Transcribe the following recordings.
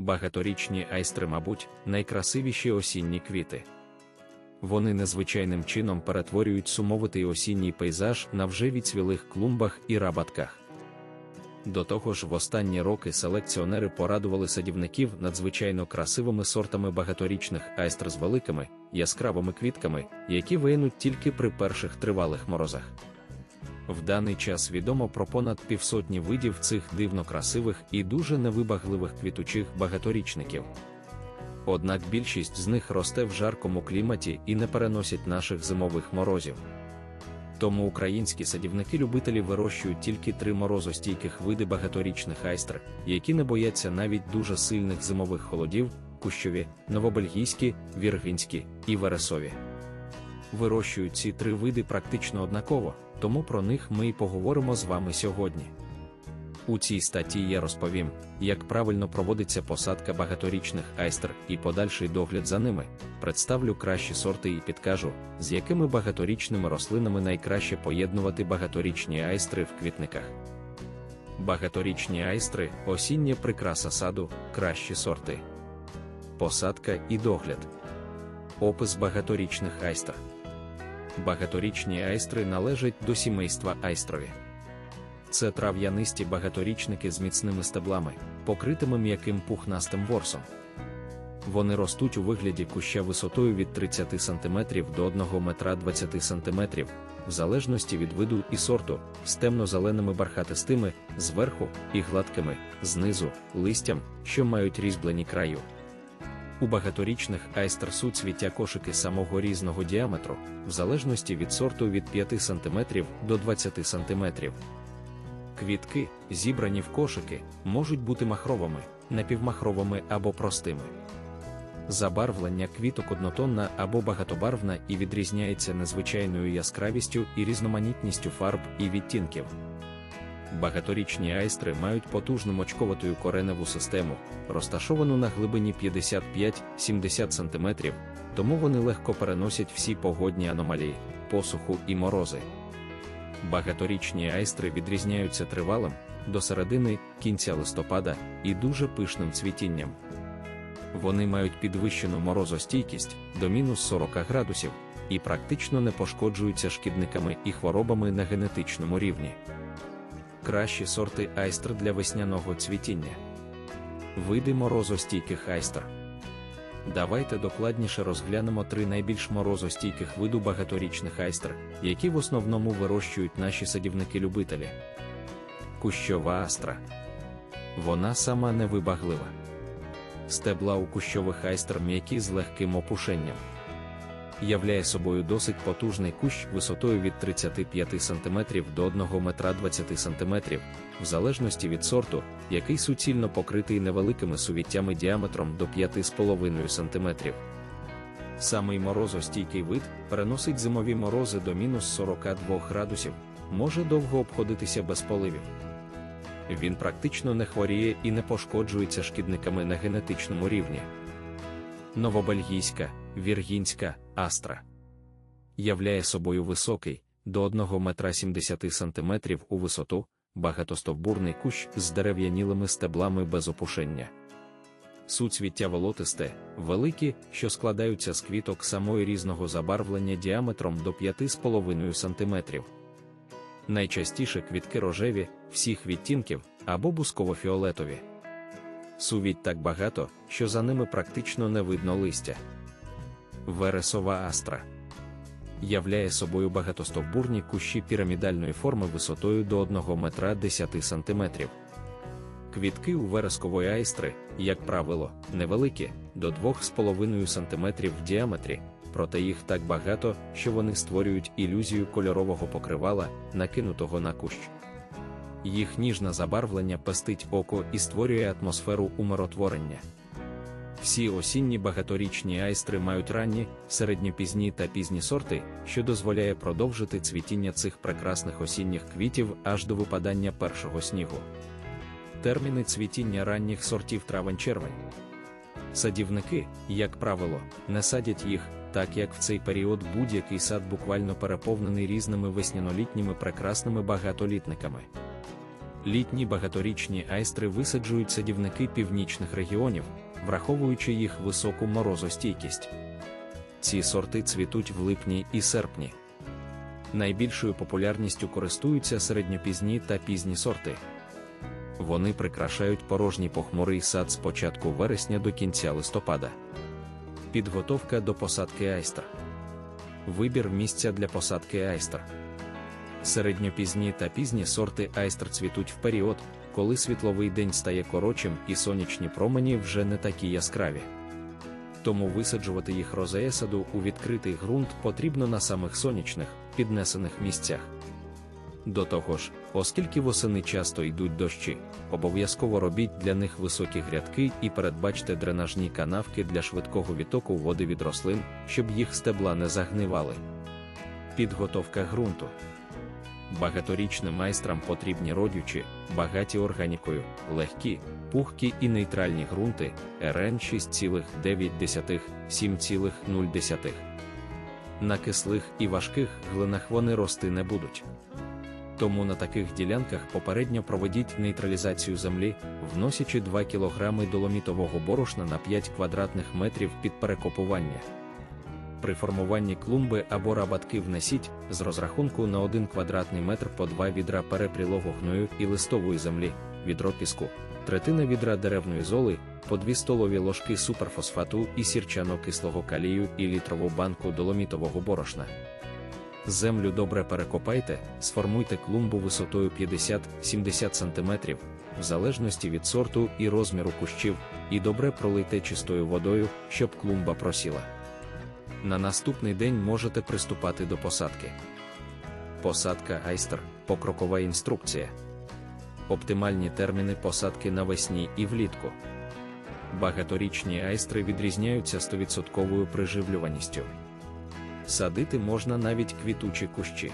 Багаторічні айстри, мабуть, найкрасивіші осінні квіти. Вони незвичайним чином перетворюють сумовитий осінній пейзаж на вже відцвілих клумбах і рабатках. До того ж, в останні роки селекціонери порадували садівників надзвичайно красивими сортами багаторічних айстр з великими, яскравими квітками, які виянуть тільки при перших тривалих морозах. В даний час відомо про понад півсотні видів цих дивно красивих і дуже невибагливих квітучих багаторічників. Однак більшість з них росте в жаркому кліматі і не переносять наших зимових морозів. Тому українські садівники-любителі вирощують тільки три морозостійких види багаторічних айстр, які не бояться навіть дуже сильних зимових холодів, кущові, новобельгійські, віргвінські і вересові. Вирощують ці три види практично однаково, тому про них ми й поговоримо з вами сьогодні. У цій статті я розповім, як правильно проводиться посадка багаторічних айстр і подальший догляд за ними, представлю кращі сорти і підкажу, з якими багаторічними рослинами найкраще поєднувати багаторічні айстри в квітниках. Багаторічні айстри осіння прикраса саду, кращі сорти. Посадка і догляд. Опис багаторічних айстр. Багаторічні айстри належать до сімейства айстрові. Це трав'янисті багаторічники з міцними стеблами, покритими м'яким пухнастим ворсом. Вони ростуть у вигляді куща висотою від 30 см до 1 метра 20 см, в залежності від виду і сорту, з темно-зеленими бархатистими, зверху і гладкими, знизу, листям, що мають різьблені краю. У багаторічних айстер суцвіття кошики самого різного діаметру, в залежності від сорту від 5 см до 20 см. Квітки, зібрані в кошики, можуть бути махровими, напівмахровими або простими. Забарвлення квіток однотонна або багатобарвна і відрізняється незвичайною яскравістю і різноманітністю фарб і відтінків. Багаторічні айстри мають потужну мочковатою кореневу систему, розташовану на глибині 55-70 см, тому вони легко переносять всі погодні аномалії, посуху і морози. Багаторічні айстри відрізняються тривалим до середини кінця листопада і дуже пишним цвітінням. Вони мають підвищену морозостійкість до мінус 40 градусів і практично не пошкоджуються шкідниками і хворобами на генетичному рівні. Кращі сорти айстр для весняного цвітіння. Види морозостійких айстр. Давайте докладніше розглянемо три найбільш морозостійких виду багаторічних айстр, які в основному вирощують наші садівники-любителі. Кущова астра. Вона сама невибаглива. Стебла у кущових айстр м'які з легким опушенням. Являє собою досить потужний кущ висотою від 35 см до 1 метра 20 см, в залежності від сорту, який суцільно покритий невеликими сувіттями діаметром до 5,5 см. Самий морозостійкий вид переносить зимові морози до мінус 42 градусів, може довго обходитися без поливів. Він практично не хворіє і не пошкоджується шкідниками на генетичному рівні. Новобельгійська, віргінська астра являє собою високий до 1 метра 70 см у висоту, багатостовбурний кущ з дерев'янілими стеблами без опушення. Суцвіття волотисте, великі, що складаються з квіток самої різного забарвлення діаметром до 5,5 см. Найчастіше квітки рожеві, всіх відтінків або бусково-фіолетові. Сувіть так багато, що за ними практично не видно листя. Вересова астра являє собою багатостовбурні кущі пірамідальної форми висотою до 1 метра 10 см. Квітки у верескової айстри, як правило, невеликі, до 2,5 см в діаметрі, проте їх так багато, що вони створюють ілюзію кольорового покривала, накинутого на кущ. Їх ніжне забарвлення пестить око і створює атмосферу умиротворення. Всі осінні багаторічні айстри мають ранні, середньопізні та пізні сорти, що дозволяє продовжити цвітіння цих прекрасних осінніх квітів аж до випадання першого снігу. Терміни цвітіння ранніх сортів травень-червень. Садівники, як правило, не садять їх, так як в цей період будь-який сад буквально переповнений різними веснянолітніми прекрасними багатолітниками. Літні багаторічні айстри висаджують садівники північних регіонів, враховуючи їх високу морозостійкість. Ці сорти цвітуть в липні і серпні. Найбільшою популярністю користуються середньопізні та пізні сорти. Вони прикрашають порожній похмурий сад з початку вересня до кінця листопада. Підготовка до посадки айстра. Вибір місця для посадки айстра. Середньопізні та пізні сорти айстр цвітуть в період, коли світловий день стає коротшим і сонячні промені вже не такі яскраві. Тому висаджувати їх розеесаду у відкритий ґрунт потрібно на самих сонячних, піднесених місцях. До того ж, оскільки восени часто йдуть дощі, обов'язково робіть для них високі грядки і передбачте дренажні канавки для швидкого відтоку води від рослин, щоб їх стебла не загнивали. Підготовка ґрунту. Багаторічним майстрам потрібні родючі, багаті органікою, легкі, пухкі і нейтральні ґрунти РН 6,9, 7,0. На кислих і важких глинах вони рости не будуть. Тому на таких ділянках попередньо проведіть нейтралізацію землі, вносячи 2 кг доломітового борошна на 5 квадратних метрів під перекопування. При формуванні клумби або рабатки внесіть з розрахунку на 1 квадратний метр по 2 відра перепрілого гною і листової землі, відро піску, третина відра деревної золи, по 2 столові ложки суперфосфату і сірчано-кислого калію і літрову банку доломітового борошна. Землю добре перекопайте, сформуйте клумбу висотою 50-70 см, в залежності від сорту і розміру кущів, і добре пролийте чистою водою, щоб клумба просіла. На наступний день можете приступати до посадки. Посадка айстер покрокова інструкція. Оптимальні терміни посадки навесні і влітку. Багаторічні айстри відрізняються 100% приживлюваністю. Садити можна навіть квітучі кущі.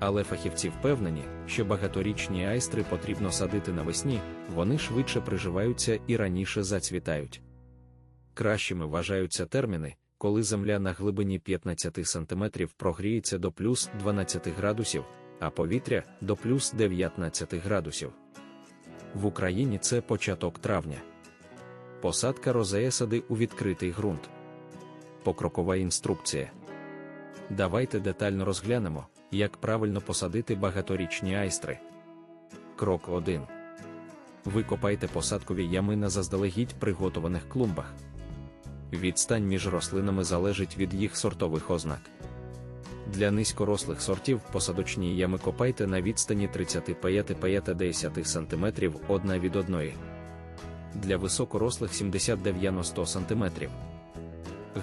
Але фахівці впевнені, що багаторічні айстри потрібно садити навесні, вони швидше приживаються і раніше зацвітають. Кращими вважаються терміни, коли земля на глибині 15 см прогріється до плюс 12 градусів, а повітря до плюс 19 градусів. В Україні це початок травня. Посадка розеесади у відкритий ґрунт. Покрокова інструкція. Давайте детально розглянемо, як правильно посадити багаторічні айстри. Крок 1. Викопайте посадкові ями на заздалегідь приготованих клумбах. Відстань між рослинами залежить від їх сортових ознак. Для низькорослих сортів посадочні ями копайте на відстані 35-50 см одна від одної. Для високорослих 70-90 см.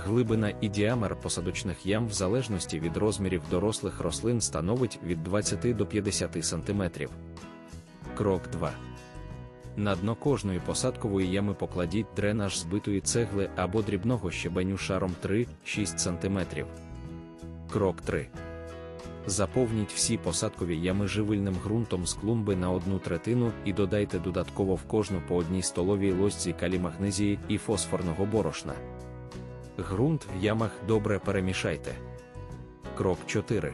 Глибина і діаметр посадочних ям в залежності від розмірів дорослих рослин становить від 20 до 50 см. Крок 2. На дно кожної посадкової ями покладіть дренаж збитої цегли або дрібного щебеню шаром 3-6 см. Крок 3. Заповніть всі посадкові ями живильним ґрунтом з клумби на одну третину і додайте додатково в кожну по одній столовій ложці калімагнезії і фосфорного борошна. Грунт в ямах добре перемішайте. Крок 4.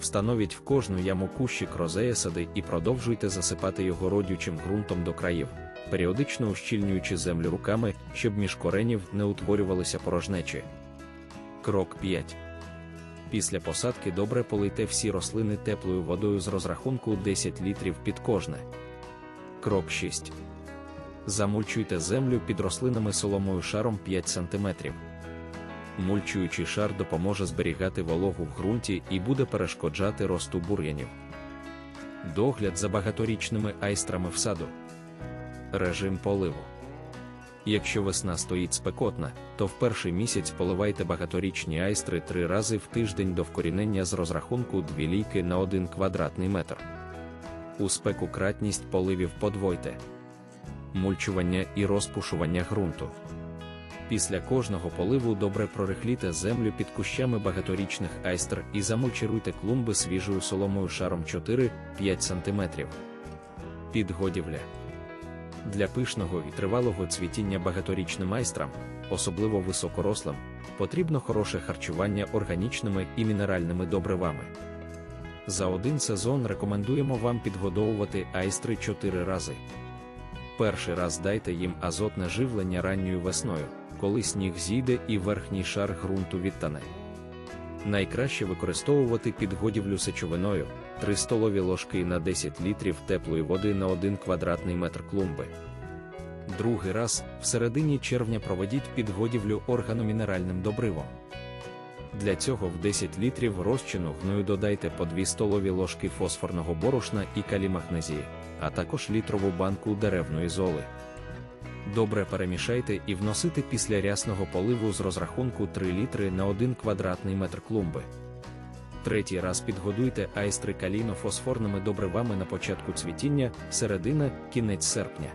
Встановіть в кожну яму кущик розеясади і продовжуйте засипати його родючим ґрунтом до країв, періодично ущільнюючи землю руками, щоб між коренів не утворювалися порожнечі. Крок 5. Після посадки добре полийте всі рослини теплою водою з розрахунку 10 літрів під кожне. Крок 6. Замульчуйте землю під рослинами соломою шаром 5 см. Мульчуючий шар допоможе зберігати вологу в ґрунті і буде перешкоджати росту бур'янів. Догляд за багаторічними айстрами в саду. Режим поливу. Якщо весна стоїть спекотна, то в перший місяць поливайте багаторічні айстри три рази в тиждень до вкорінення з розрахунку 2 лійки на 1 квадратний метр. У спеку кратність поливів подвойте мульчування і розпушування ґрунту. Після кожного поливу добре прорихліте землю під кущами багаторічних айстр і замульчируйте клумби свіжою соломою шаром 4-5 см. Підгодівля для пишного і тривалого цвітіння багаторічним айстрам, особливо високорослим, потрібно хороше харчування органічними і мінеральними добривами. За один сезон рекомендуємо вам підгодовувати айстри 4 рази. Перший раз дайте їм азотне живлення ранньою весною, коли сніг зійде і верхній шар ґрунту відтане. Найкраще використовувати підгодівлю сечовиною 3 столові ложки на 10 літрів теплої води на 1 квадратний метр клумби. Другий раз в середині червня проведіть підгодівлю органомінеральним добривом. Для цього в 10 літрів розчину гною додайте по 2 столові ложки фосфорного борошна і калімагнезії, а також літрову банку деревної золи. Добре перемішайте і вносите після рясного поливу з розрахунку 3 літри на 1 квадратний метр клумби. Третій раз підгодуйте айстри каліно-фосфорними добривами на початку цвітіння, середина, кінець серпня.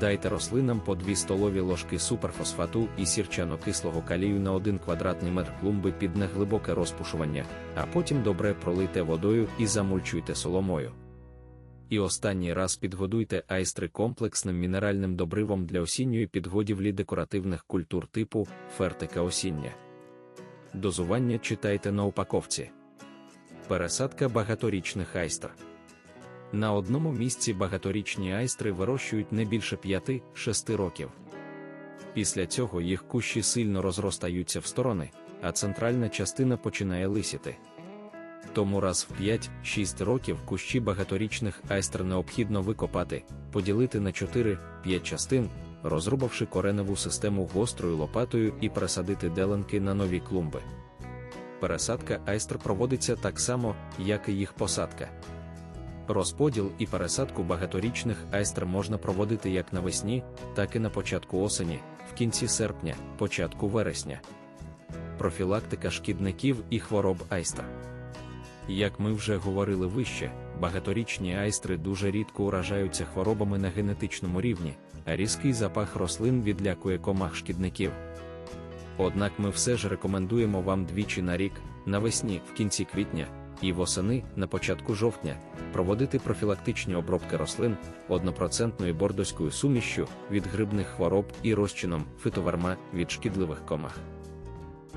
Дайте рослинам по 2 столові ложки суперфосфату і сірчано-кислого калію на 1 квадратний метр клумби під неглибоке розпушування, а потім добре пролийте водою і замульчуйте соломою. І останній раз підгодуйте айстри комплексним мінеральним добривом для осінньої підгодівлі декоративних культур типу фертика осіння. Дозування читайте на упаковці. Пересадка багаторічних айстр. На одному місці багаторічні айстри вирощують не більше 5-6 років. Після цього їх кущі сильно розростаються в сторони, а центральна частина починає лисіти. Тому раз в 5-6 років кущі багаторічних айстр необхідно викопати, поділити на 4-5 частин, розрубавши кореневу систему гострою лопатою і пересадити деленки на нові клумби. Пересадка айстр проводиться так само, як і їх посадка. Розподіл і пересадку багаторічних айстр можна проводити як навесні, так і на початку осені, в кінці серпня, початку вересня. Профілактика шкідників і хвороб айстр. Як ми вже говорили вище, багаторічні айстри дуже рідко уражаються хворобами на генетичному рівні, а різкий запах рослин відлякує комах шкідників. Однак ми все ж рекомендуємо вам двічі на рік, навесні в кінці квітня і восени на початку жовтня проводити профілактичні обробки рослин однопроцентною бордоською сумішшю від грибних хвороб і розчином фитоварма від шкідливих комах.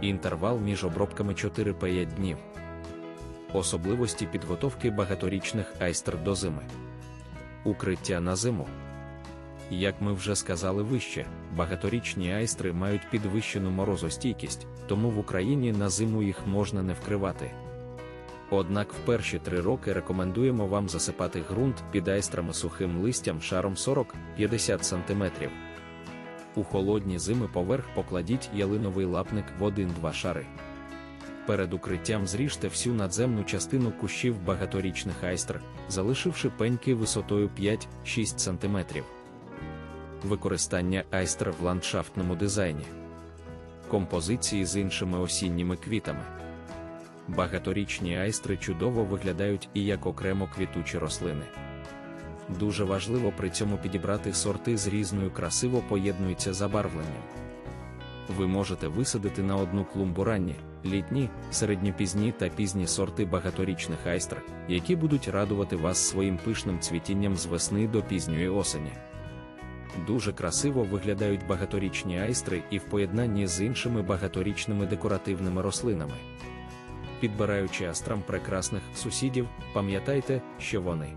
Інтервал між обробками 4-5 днів. Особливості підготовки багаторічних айстр до зими. Укриття на зиму. Як ми вже сказали вище, багаторічні айстри мають підвищену морозостійкість, тому в Україні на зиму їх можна не вкривати. Однак в перші три роки рекомендуємо вам засипати ґрунт під айстрами сухим листям шаром 40-50 см. У холодні зими поверх покладіть ялиновий лапник в 1-2 шари. Перед укриттям зріжте всю надземну частину кущів багаторічних айстр, залишивши пеньки висотою 5-6 см. Використання айстр в ландшафтному дизайні. Композиції з іншими осінніми квітами. Багаторічні айстри чудово виглядають і як окремо квітучі рослини. Дуже важливо при цьому підібрати сорти з різною красиво поєднуються забарвленням. Ви можете висадити на одну клумбу ранні, літні, середньопізні та пізні сорти багаторічних айстр, які будуть радувати вас своїм пишним цвітінням з весни до пізньої осені. Дуже красиво виглядають багаторічні айстри і в поєднанні з іншими багаторічними декоративними рослинами. Підбираючи астрам прекрасних сусідів, пам'ятайте, що вони